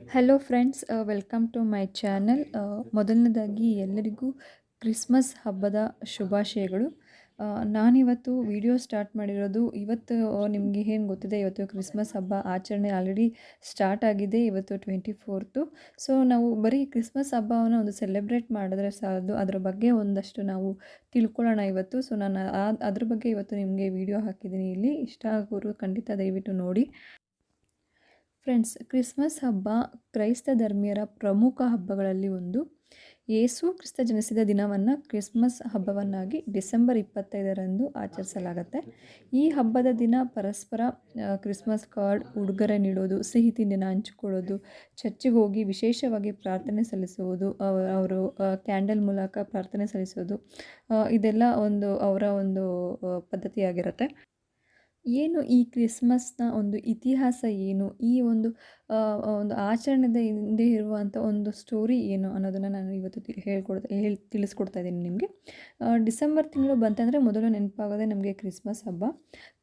Hello friends welcome to my channel ಮೊದಲನೇದಾಗಿ ಎಲ್ಲರಿಗೂ Christmas ಹಬ್ಬದ ಶುಭಾಶಯಗಳು. ನಾನು ನಾನಿವತ್ತು ವಿಡಿಯೋ ಸ್ಟಾರ್ಟ್ ಮಾಡಿರೋದು, ಇವತ್ತು ನಿಮಗೆ ಏನು ಗೊತ್ತಿದೆ, ಇವತ್ತು ಕ್ರಿಸ್ಮಸ್ ಹಬ್ಬ ಆಚರಣೆ ಆಲ್ರೆಡಿ ಸ್ಟಾರ್ಟ್ ಆಗಿದೆ, ಇವತ್ತು ಟ್ವೆಂಟಿ ಫೋರ್ತು ಸೊ ನಾವು ಬರೀ ಕ್ರಿಸ್ಮಸ್ ಹಬ್ಬವನ್ನು ಒಂದು ಸೆಲೆಬ್ರೇಟ್ ಮಾಡಿದ್ರೆ ಸಾಲದು. ಅದರ ಬಗ್ಗೆ ಒಂದಷ್ಟು ನಾವು ತಿಳ್ಕೊಳ್ಳೋಣ ಇವತ್ತು. ಸೊ ನಾನು ಅದ್ರ ಬಗ್ಗೆ ಇವತ್ತು ನಿಮಗೆ ವಿಡಿಯೋ ಹಾಕಿದ್ದೀನಿ ಇಲ್ಲಿ. ಇಷ್ಟ ಆಗೋರು ಖಂಡಿತ ದಯವಿಟ್ಟು ನೋಡಿ. ಫ್ರೆಂಡ್ಸ್, ಕ್ರಿಸ್ಮಸ್ ಹಬ್ಬ ಕ್ರೈಸ್ತ ಧರ್ಮೀಯರ ಪ್ರಮುಖ ಹಬ್ಬಗಳಲ್ಲಿ ಒಂದು. ಯೇಸು ಕ್ರಿಸ್ತ ಜನಿಸಿದ ದಿನವನ್ನು ಕ್ರಿಸ್ಮಸ್ ಹಬ್ಬವನ್ನಾಗಿ ಡಿಸೆಂಬರ್ ಇಪ್ಪತ್ತೈದರಂದು ಆಚರಿಸಲಾಗುತ್ತೆ. ಈ ಹಬ್ಬದ ದಿನ ಪರಸ್ಪರ ಕ್ರಿಸ್ಮಸ್ ಕಾರ್ಡ್ ಉಡುಗೊರೆ ನೀಡೋದು, ಸಿಹಿ ತಿಂಡಿನ ಹಂಚಿಕೊಳ್ಳೋದು, ಚರ್ಚಿಗೆ ಹೋಗಿ ವಿಶೇಷವಾಗಿ ಪ್ರಾರ್ಥನೆ ಸಲ್ಲಿಸುವುದು, ಅವ- ಅವರು ಕ್ಯಾಂಡಲ್ ಮೂಲಕ ಪ್ರಾರ್ಥನೆ ಸಲ್ಲಿಸೋದು ಇದೆಲ್ಲ ಒಂದು ಅವರ ಒಂದು ಪದ್ಧತಿಯಾಗಿರುತ್ತೆ. ಏನು ಈ ಕ್ರಿಸ್ಮಸ್ನ ಒಂದು ಇತಿಹಾಸ ಏನು ಈ ಒಂದು ಒಂದು ಆಚರಣೆದ ಹಿಂದೆ ಇರುವಂಥ ಒಂದು ಸ್ಟೋರಿ ಏನು ಅನ್ನೋದನ್ನು ನಾನು ಇವತ್ತು ತಿ, ಹೇಳ್ಕೊಡ್ತಾ, ಹೇಳಿ, ತಿಳಿಸ್ಕೊಡ್ತಾ ಇದ್ದೀನಿ ನಿಮಗೆ. ಡಿಸೆಂಬರ್ ತಿಂಗಳು ಬಂತಂದರೆ ಮೊದಲು ನೆನಪಾಗೋದೆ ನಮಗೆ ಕ್ರಿಸ್ಮಸ್ ಹಬ್ಬ.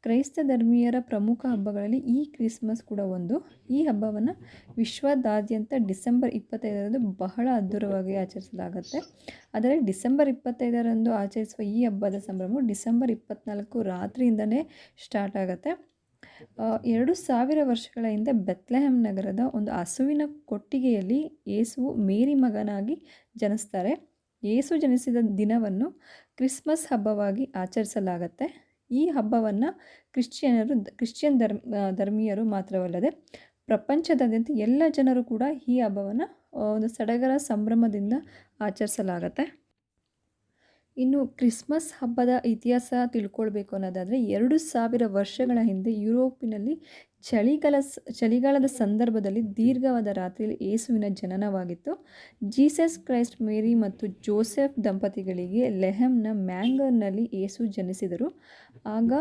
ಕ್ರೈಸ್ತ ಧರ್ಮೀಯರ ಪ್ರಮುಖ ಹಬ್ಬಗಳಲ್ಲಿ ಈ ಕ್ರಿಸ್ಮಸ್ ಕೂಡ ಒಂದು. ಈ ಹಬ್ಬವನ್ನು ವಿಶ್ವದಾದ್ಯಂತ ಡಿಸೆಂಬರ್ ಇಪ್ಪತ್ತೈದರಂದು ಬಹಳ ಅದ್ಧೂರವಾಗಿ ಆಚರಿಸಲಾಗುತ್ತೆ. ಆದರೆ ಡಿಸೆಂಬರ್ ಇಪ್ಪತ್ತೈದರಂದು ಆಚರಿಸುವ ಈ ಹಬ್ಬದ ಸಂಭ್ರಮವು ಡಿಸೆಂಬರ್ ಇಪ್ಪತ್ನಾಲ್ಕು ರಾತ್ರಿಯಿಂದನೇ ಸ್ಟಾರ್ಟ್ ಆಗುತ್ತೆ. ಎರಡು ಸಾವಿರ ವರ್ಷಗಳ ಹಿಂದೆ ಬೆತ್ಲೆಹೆಮ್ ನಗರದ ಒಂದು ಹಸುವಿನ ಕೊಟ್ಟಿಗೆಯಲ್ಲಿ ಯೇಸುವು ಮೇರಿ ಮಗನಾಗಿ ಜನಿಸ್ತಾರೆ. ಯೇಸು ಜನಿಸಿದ ದಿನವನ್ನು ಕ್ರಿಸ್ಮಸ್ ಹಬ್ಬವಾಗಿ ಆಚರಿಸಲಾಗತ್ತೆ. ಈ ಹಬ್ಬವನ್ನು ಕ್ರಿಶ್ಚಿಯನರು, ಕ್ರಿಶ್ಚಿಯನ್ ಧರ್ಮ ಧರ್ಮೀಯರು ಮಾತ್ರವಲ್ಲದೆ ಪ್ರಪಂಚದಾದ್ಯಂತ ಎಲ್ಲ ಜನರು ಕೂಡ ಈ ಹಬ್ಬವನ್ನು ಒಂದು ಸಡಗರ ಸಂಭ್ರಮದಿಂದ ಆಚರಿಸಲಾಗತ್ತೆ. ಇನ್ನು ಕ್ರಿಸ್ಮಸ್ ಹಬ್ಬದ ಇತಿಹಾಸ ತಿಳ್ಕೊಳ್ಬೇಕು ಅನ್ನೋದಾದರೆ ಎರಡು ಸಾವಿರ ವರ್ಷಗಳ ಹಿಂದೆ ಯುರೋಪಿನಲ್ಲಿ ಚಳಿಗಾಲ ಚಳಿಗಾಲದ ಸಂದರ್ಭದಲ್ಲಿ ದೀರ್ಘವಾದ ರಾತ್ರಿಯಲ್ಲಿ ಯೇಸುವಿನ ಜನನವಾಗಿತ್ತು. ಜೀಸಸ್ ಕ್ರೈಸ್ಟ್, ಮೇರಿ ಮತ್ತು ಜೋಸೆಫ್ ದಂಪತಿಗಳಿಗೆ ಲೆಹಮ್ನ ಮ್ಯಾಂಗರ್ನಲ್ಲಿ ಯೇಸು ಜನಿಸಿದರು. ಆಗ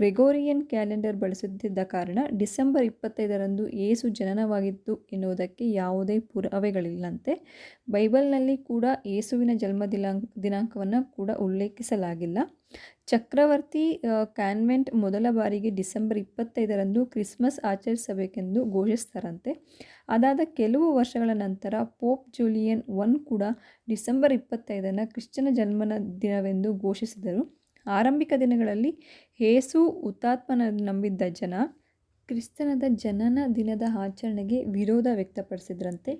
ಗ್ರೆಗೋರಿಯನ್ ಕ್ಯಾಲೆಂಡರ್ ಬಳಸುತ್ತಿದ್ದ ಕಾರಣ ಡಿಸೆಂಬರ್ ಇಪ್ಪತ್ತೈದರಂದು ಯೇಸು ಜನನವಾಗಿತ್ತು ಎನ್ನುವುದಕ್ಕೆ ಯಾವುದೇ ಪುರಾವೆಗಳಿಲ್ಲಂತೆ. ಬೈಬಲ್ನಲ್ಲಿ ಕೂಡ ಯೇಸುವಿನ ಜನ್ಮ ದಿನಾಂಕ ದಿನಾಂಕವನ್ನು ಕೂಡ ಉಲ್ಲೇಖಿಸಲಾಗಿಲ್ಲ. ಚಕ್ರವರ್ತಿ ಕ್ಯಾನ್ವೆಂಟ್ ಮೊದಲ ಬಾರಿಗೆ ಡಿಸೆಂಬರ್ ಇಪ್ಪತ್ತೈದರಂದು ಕ್ರಿಸ್ಮಸ್ ಆಚರಿಸಬೇಕೆಂದು ಘೋಷಿಸ್ತಾರಂತೆ. ಅದಾದ ಕೆಲವು ವರ್ಷಗಳ ನಂತರ ಪೋಪ್ ಜೂಲಿಯನ್ ಒನ್ ಕೂಡ ಡಿಸೆಂಬರ್ ಇಪ್ಪತ್ತೈದನ್ನು ಕ್ರಿಶ್ಚನ ಜನ್ಮನ ದಿನವೆಂದು ಘೋಷಿಸಿದರು. ಆರಂಭಿಕ ದಿನಗಳಲ್ಲಿ ಹೇಸು ಹುತಾತ್ಮನ ನಂಬಿದ್ದ ಜನ ಕ್ರಿಸ್ತನದ ಜನನ ದಿನದ ಆಚರಣೆಗೆ ವಿರೋಧ ವ್ಯಕ್ತಪಡಿಸಿದ್ರಂತೆ,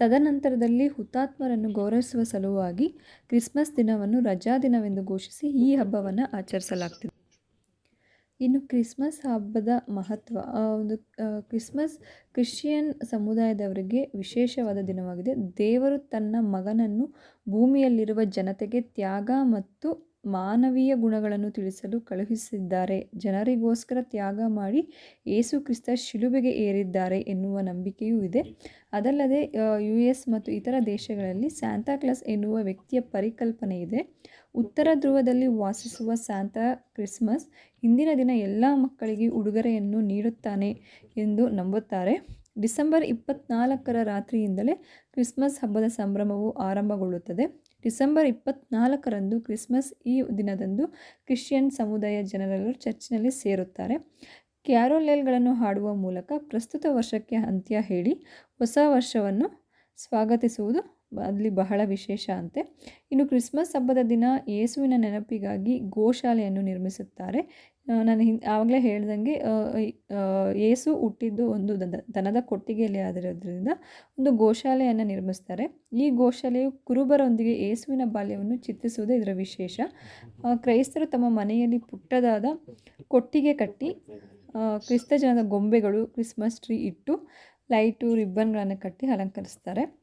ತದನಂತರದಲ್ಲಿ ಹುತಾತ್ಮರನ್ನು ಗೌರವಿಸುವ ಸಲುವಾಗಿ ಕ್ರಿಸ್ಮಸ್ ದಿನವನ್ನು ರಜಾ ದಿನವೆಂದು ಘೋಷಿಸಿ ಈ ಹಬ್ಬವನ್ನು ಆಚರಿಸಲಾಗ್ತಿದೆ. ಇನ್ನು ಕ್ರಿಸ್ಮಸ್ ಹಬ್ಬದ ಮಹತ್ವ ಒಂದು ಕ್ರಿಸ್ಮಸ್ ಕ್ರಿಶ್ಚಿಯನ್ ಸಮುದಾಯದವರಿಗೆ ವಿಶೇಷವಾದ ದಿನವಾಗಿದೆ. ದೇವರು ತನ್ನ ಮಗನನ್ನು ಭೂಮಿಯಲ್ಲಿರುವ ಜನತೆಗೆ ತ್ಯಾಗ ಮತ್ತು ಮಾನವೀಯ ಗುಣಗಳನ್ನು ತಿಳಿಸಲು ಕಳುಹಿಸಿದ್ದಾರೆ. ಜನರಿಗೋಸ್ಕರ ತ್ಯಾಗ ಮಾಡಿ ಯೇಸು ಕ್ರಿಸ್ತ ಶಿಲುಬೆಗೆ ಏರಿದ್ದಾರೆ ಎನ್ನುವ ನಂಬಿಕೆಯೂ ಇದೆ. ಅದಲ್ಲದೆ ಯು ಎಸ್ ಮತ್ತು ಇತರ ದೇಶಗಳಲ್ಲಿ ಸ್ಯಾಂತಾಕ್ಲಾಸ್ ಎನ್ನುವ ವ್ಯಕ್ತಿಯ ಪರಿಕಲ್ಪನೆ ಇದೆ. ಉತ್ತರ ಧ್ರುವದಲ್ಲಿ ವಾಸಿಸುವ ಸ್ಯಾಂತಾ ಕ್ರಿಸ್ಮಸ್ ಹಿಂದಿನ ದಿನ ಎಲ್ಲ ಮಕ್ಕಳಿಗೆ ಉಡುಗೊರೆಯನ್ನು ನೀಡುತ್ತಾನೆ ಎಂದು ನಂಬುತ್ತಾರೆ. ಡಿಸೆಂಬರ್ ಇಪ್ಪತ್ನಾಲ್ಕರ ರಾತ್ರಿಯಿಂದಲೇ ಕ್ರಿಸ್ಮಸ್ ಹಬ್ಬದ ಸಂಭ್ರಮವು ಆರಂಭಗೊಳ್ಳುತ್ತದೆ. ಡಿಸೆಂಬರ್ ಇಪ್ಪತ್ನಾಲ್ಕರಂದು ಕ್ರಿಸ್ಮಸ್ ಈ ದಿನದಂದು ಕ್ರಿಶ್ಚಿಯನ್ ಸಮುದಾಯ ಜನರೆಲ್ಲರೂ ಚರ್ಚಿನಲ್ಲಿ ಸೇರುತ್ತಾರೆ. ಕ್ಯಾರೋಲೆಲ್ಗಳನ್ನು ಹಾಡುವ ಮೂಲಕ ಪ್ರಸ್ತುತ ವರ್ಷಕ್ಕೆ ಅಂತ್ಯ ಹೇಳಿ ಹೊಸ ವರ್ಷವನ್ನು ಸ್ವಾಗತಿಸುವುದು ಅಲ್ಲಿ ಬಹಳ ವಿಶೇಷ ಅಂತೆ. ಇನ್ನು ಕ್ರಿಸ್ಮಸ್ ಹಬ್ಬದ ದಿನ ಯೇಸುವಿನ ನೆನಪಿಗಾಗಿ ಗೋಶಾಲೆಯನ್ನು ನಿರ್ಮಿಸುತ್ತಾರೆ. ನಾನು ಹಿಂ ಆವಾಗಲೇ ಹೇಳ್ದಂಗೆ ಏಸು ಹುಟ್ಟಿದ್ದು ಒಂದು ದನ- ದನದ ಕೊಟ್ಟಿಗೆಯಲ್ಲಿ ಆಗಿರೋದ್ರಿಂದ ಒಂದು ಗೋಶಾಲೆಯನ್ನು ನಿರ್ಮಿಸ್ತಾರೆ. ಈ ಗೋಶಾಲೆಯು ಕುರುಬರೊಂದಿಗೆ ಯೇಸುವಿನ ಬಾಲ್ಯವನ್ನು ಚಿತ್ರಿಸುವುದು ಇದರ ವಿಶೇಷ. ಕ್ರೈಸ್ತರು ತಮ್ಮ ಮನೆಯಲ್ಲಿ ಪುಟ್ಟದಾದ ಕೊಟ್ಟಿಗೆ ಕಟ್ಟಿ ಕ್ರಿಸ್ತ ಜನದ ಗೊಂಬೆಗಳು, ಕ್ರಿಸ್ಮಸ್ ಟ್ರೀ ಇಟ್ಟು ಲೈಟು, ರಿಬ್ಬನ್ಗಳನ್ನು ಕಟ್ಟಿ ಅಲಂಕರಿಸ್ತಾರೆ.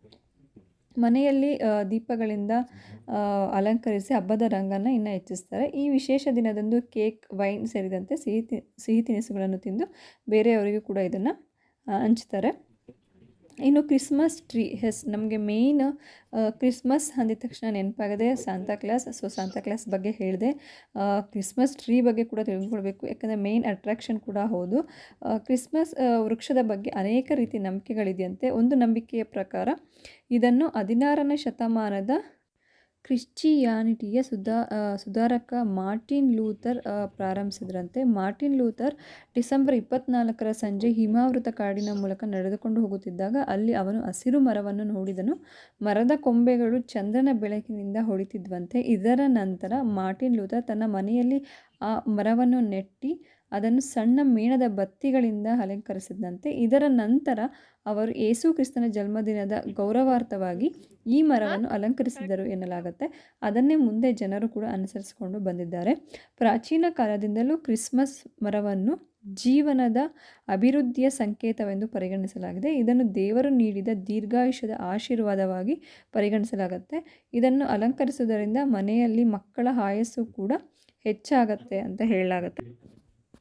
ಮನೆಯಲ್ಲಿ ದೀಪಗಳಿಂದ ಅಲಂಕರಿಸಿ ಹಬ್ಬದ ರಂಗನ್ನು ಇನ್ನೂ ಹೆಚ್ಚಿಸ್ತಾರೆ. ಈ ವಿಶೇಷ ದಿನದಂದು ಕೇಕ್, ವೈನ್ ಸೇರಿದಂತೆ ಸಿಹಿ ತಿ, ಸಿಹಿ ತಿನಿಸುಗಳನ್ನು ತಿಂದು ಬೇರೆಯವರಿಗೂ ಕೂಡ ಇದನ್ನು ಹಂಚ್ತಾರೆ. ಇನ್ನು ಕ್ರಿಸ್ಮಸ್ ಟ್ರೀ ಹೆಸ್ ನಮಗೆ ಮೇಯ್ನ್ ಕ್ರಿಸ್ಮಸ್ ಅಂದಿದ ತಕ್ಷಣ ನೆನಪಾಗದೆ Santa Claus so Santa Claus ಬಗ್ಗೆ ಹೇಳಿದೆ. ಕ್ರಿಸ್ಮಸ್ ಟ್ರೀ ಬಗ್ಗೆ ಕೂಡ ತಿಳ್ಕೊಳ್ಬೇಕು, ಯಾಕಂದರೆ ಮೇಯ್ನ್ ಅಟ್ರಾಕ್ಷನ್ ಕೂಡ ಹೌದು. ಕ್ರಿಸ್ಮಸ್ ವೃಕ್ಷದ ಬಗ್ಗೆ ಅನೇಕ ರೀತಿ ನಂಬಿಕೆಗಳಿದೆಯಂತೆ. ಒಂದು ನಂಬಿಕೆಯ ಪ್ರಕಾರ ಇದನ್ನು ಹದಿನಾರನೇ ಶತಮಾನದ ಕ್ರಿಶ್ಚಿಯಾನಿಟಿಯ ಸುಧಾ ಸುಧಾರಕ ಮಾರ್ಟಿನ್ ಲೂಥರ್ ಪ್ರಾರಂಭಿಸಿದ್ರಂತೆ. ಮಾರ್ಟಿನ್ ಲೂಥರ್ ಡಿಸೆಂಬರ್ ಇಪ್ಪತ್ನಾಲ್ಕರ ಸಂಜೆ ಹಿಮಾವೃತ ಕಾಡಿನ ಮೂಲಕ ನಡೆದುಕೊಂಡು ಹೋಗುತ್ತಿದ್ದಾಗ ಅಲ್ಲಿ ಅವನು ಹಸಿರು ಮರವನ್ನು ನೋಡಿದನು. ಮರದ ಕೊಂಬೆಗಳು ಚಂದ್ರನ ಬೆಳಕಿನಿಂದ ಹೊಳಿತಿದ್ವಂತೆ. ಇದರ ನಂತರ ಮಾರ್ಟಿನ್ ಲೂಥರ್ ತನ್ನ ಮನೆಯಲ್ಲಿ ಆ ಮರವನ್ನು ನೆಟ್ಟಿ ಅದನ್ನು ಸಣ್ಣ ಮೇಣದ ಬತ್ತಿಗಳಿಂದ ಅಲಂಕರಿಸಿದಂತೆ ಇದರ ನಂತರ ಅವರು ಯೇಸು ಕ್ರಿಸ್ತನ ಜನ್ಮದಿನದ ಗೌರವಾರ್ಥವಾಗಿ ಈ ಮರವನ್ನು ಅಲಂಕರಿಸಿದರು ಎನ್ನಲಾಗುತ್ತೆ. ಅದನ್ನೇ ಮುಂದೆ ಜನರು ಕೂಡ ಅನುಸರಿಸಿಕೊಂಡು ಬಂದಿದ್ದಾರೆ. ಪ್ರಾಚೀನ ಕಾಲದಿಂದಲೂ ಕ್ರಿಸ್ಮಸ್ ಮರವನ್ನು ಜೀವನದ ಅಭಿವೃದ್ಧಿಯ ಸಂಕೇತವೆಂದು ಪರಿಗಣಿಸಲಾಗಿದೆ. ಇದನ್ನು ದೇವರು ನೀಡಿದ ದೀರ್ಘಾಯುಷ್ಯದ ಆಶೀರ್ವಾದವಾಗಿ ಪರಿಗಣಿಸಲಾಗುತ್ತೆ. ಇದನ್ನು ಅಲಂಕರಿಸುವುದರಿಂದ ಮನೆಯಲ್ಲಿ ಮಕ್ಕಳ ಆಯಸ್ಸು ಕೂಡ ಹೆಚ್ಚಾಗತ್ತೆ ಅಂತ ಹೇಳಲಾಗುತ್ತೆ.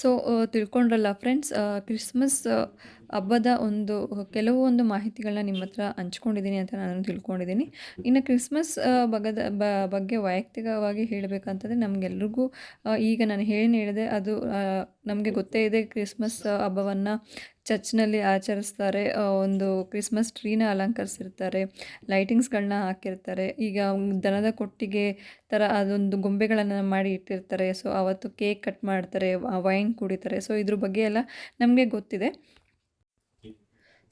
ಸೊ ತಿಳ್ಕೊಂಡ್ರಲ್ಲ ಫ್ರೆಂಡ್ಸ್ ಕ್ರಿಸ್ಮಸ್ ಹಬ್ಬದ ಒಂದು, ಕೆಲವು ಒಂದು ಮಾಹಿತಿಗಳನ್ನ ನಿಮ್ಮ ಹತ್ರ ಹಂಚ್ಕೊಂಡಿದ್ದೀನಿ ಅಂತ ನಾನು ತಿಳ್ಕೊಂಡಿದ್ದೀನಿ. ಇನ್ನು ಕ್ರಿಸ್ಮಸ್ ಬಗದ ಬಗ್ಗೆ ವೈಯಕ್ತಿಕವಾಗಿ ಹೇಳಬೇಕಂತಂದರೆ ನಮಗೆಲ್ರಿಗೂ ಈಗ ನಾನು ಏನು ಹೇಳಿದೆ, ಅದು ನಮಗೆ ಗೊತ್ತೇ ಇದೆ ಕ್ರಿಸ್ಮಸ್ ಹಬ್ಬವನ್ನು ಚರ್ಚ್ನಲ್ಲಿ ಆಚರಿಸ್ತಾರೆ ಒಂದು ಕ್ರಿಸ್ಮಸ್ ಟ್ರೀನ ಅಲಂಕರಿಸಿರ್ತಾರೆ ಲೈಟಿಂಗ್ಸ್ಗಳನ್ನ ಹಾಕಿರ್ತಾರೆ, ಈಗ ದನದ ಕೊಟ್ಟಿಗೆ ಥರ ಅದೊಂದು ಗೊಂಬೆಗಳನ್ನು ಮಾಡಿ ಇಟ್ಟಿರ್ತಾರೆ, ಸೊ, ಅವತ್ತು ಕೇಕ್ ಕಟ್ ಮಾಡ್ತಾರೆ ವೈನ್ ಕುಡಿತಾರೆ. ಸೊ ಇದ್ರ ಬಗ್ಗೆ ಎಲ್ಲ ನಮಗೆ ಗೊತ್ತಿದೆ.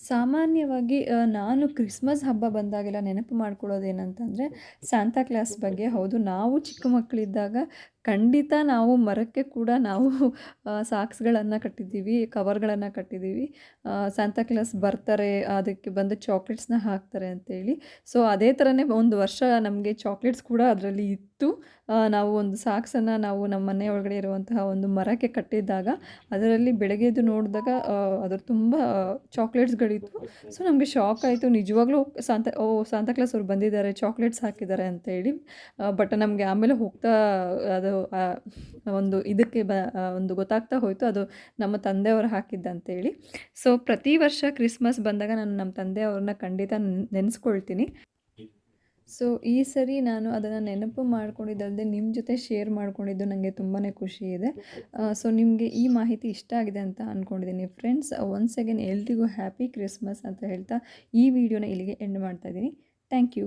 ಸಾಮಾನ್ಯವಾಗಿ ನಾನು ಕ್ರಿಸ್ಮಸ್ ಹಬ್ಬ ಬಂದಾಗೆಲ್ಲ ನೆನಪು ಮಾಡ್ಕೊಳ್ಳೋದು ಏನಂತಂದರೆ ಸಾಂತಾ ಕ್ಲಾಸ್ ಬಗ್ಗೆ. ಹೌದು, ನಾವು ಚಿಕ್ಕ ಮಕ್ಕಳಿದ್ದಾಗ ಖಂಡಿತ ನಾವು ಮರಕ್ಕೆ ಕೂಡ ನಾವು ಸಾಕ್ಸ್ಗಳನ್ನು ಕಟ್ಟಿದ್ದೀವಿ, ಕವರ್ಗಳನ್ನು ಕಟ್ಟಿದ್ದೀವಿ. ಕ್ಲಾಸ್ ಬರ್ತಾರೆ, ಅದಕ್ಕೆ ಬಂದು ಚಾಕ್ಲೇಟ್ಸ್ನ ಹಾಕ್ತಾರೆ ಅಂತೇಳಿ. ಸೊ ಅದೇ ಥರನೇ ಒಂದು ವರ್ಷ ನಮಗೆ ಚಾಕ್ಲೇಟ್ಸ್ ಕೂಡ ಅದರಲ್ಲಿ ಇತ್ತು. ನಾವು ಒಂದು ಸಾಕ್ಸನ್ನು ನಾವು ನಮ್ಮ ಮನೆ ಒಳಗಡೆ ಇರುವಂತಹ ಒಂದು ಮರಕ್ಕೆ ಕಟ್ಟಿದ್ದಾಗ, ಅದರಲ್ಲಿ ಬೆಳಗ್ಗೆದು ನೋಡಿದಾಗ ಅದರ ತುಂಬ ಚಾಕ್ಲೇಟ್ಸ್ಗಳಿತ್ತು ಸೊ ನಮಗೆ ಶಾಕ್ ಆಯಿತು. ನಿಜವಾಗ್ಲೂ ಸಾಂತ ಓ ಕ್ಲಾಸ್ ಅವ್ರು ಬಂದಿದ್ದಾರೆ ಚಾಕ್ಲೇಟ್ಸ್ ಹಾಕಿದ್ದಾರೆ ಅಂತೇಳಿ. ಬಟ್ ನಮಗೆ ಆಮೇಲೆ ಹೋಗ್ತಾ, ಅದು ಒಂದು ಇದಕ್ಕೆ ಬ ಒಂದು ಗೊತ್ತಾಗ್ತಾ ಹೋಯಿತು. ಅದು ನಮ್ಮ ತಂದೆಯವರು ಹಾಕಿದ್ದಂತೇಳಿ. ಸೊ ಪ್ರತಿ ವರ್ಷ ಕ್ರಿಸ್ಮಸ್ ಬಂದಾಗ ನಾನು ನಮ್ಮ ತಂದೆಯವ್ರನ್ನ ಖಂಡಿತ ನೆನ್- ನೆನೆಸ್ಕೊಳ್ತೀನಿ. ಸೊ ಈ ಸರಿ ನಾನು ಅದನ್ನು ನೆನಪು ಮಾಡ್ಕೊಂಡಿದ್ದಲ್ಲದೆ ನಿಮ್ಮ ಜೊತೆ ಶೇರ್ ಮಾಡ್ಕೊಂಡಿದ್ದು ನನಗೆ ತುಂಬಾ ಖುಷಿ ಇದೆ. ಸೊ ನಿಮಗೆ ಈ ಮಾಹಿತಿ ಇಷ್ಟ ಆಗಿದೆ ಅಂತ ಅಂದ್ಕೊಂಡಿದ್ದೀನಿ ಫ್ರೆಂಡ್ಸ್ ಒನ್ಸ್ ಅಗೇನ್ ಎಲ್ರಿಗೂ ಹ್ಯಾಪಿ ಕ್ರಿಸ್ಮಸ್ ಅಂತ ಹೇಳ್ತಾ ಈ ವಿಡಿಯೋನ ಇಲ್ಲಿಗೆ ಎಂಡ್ ಮಾಡ್ತಾ ಇದ್ದೀನಿ. Thank you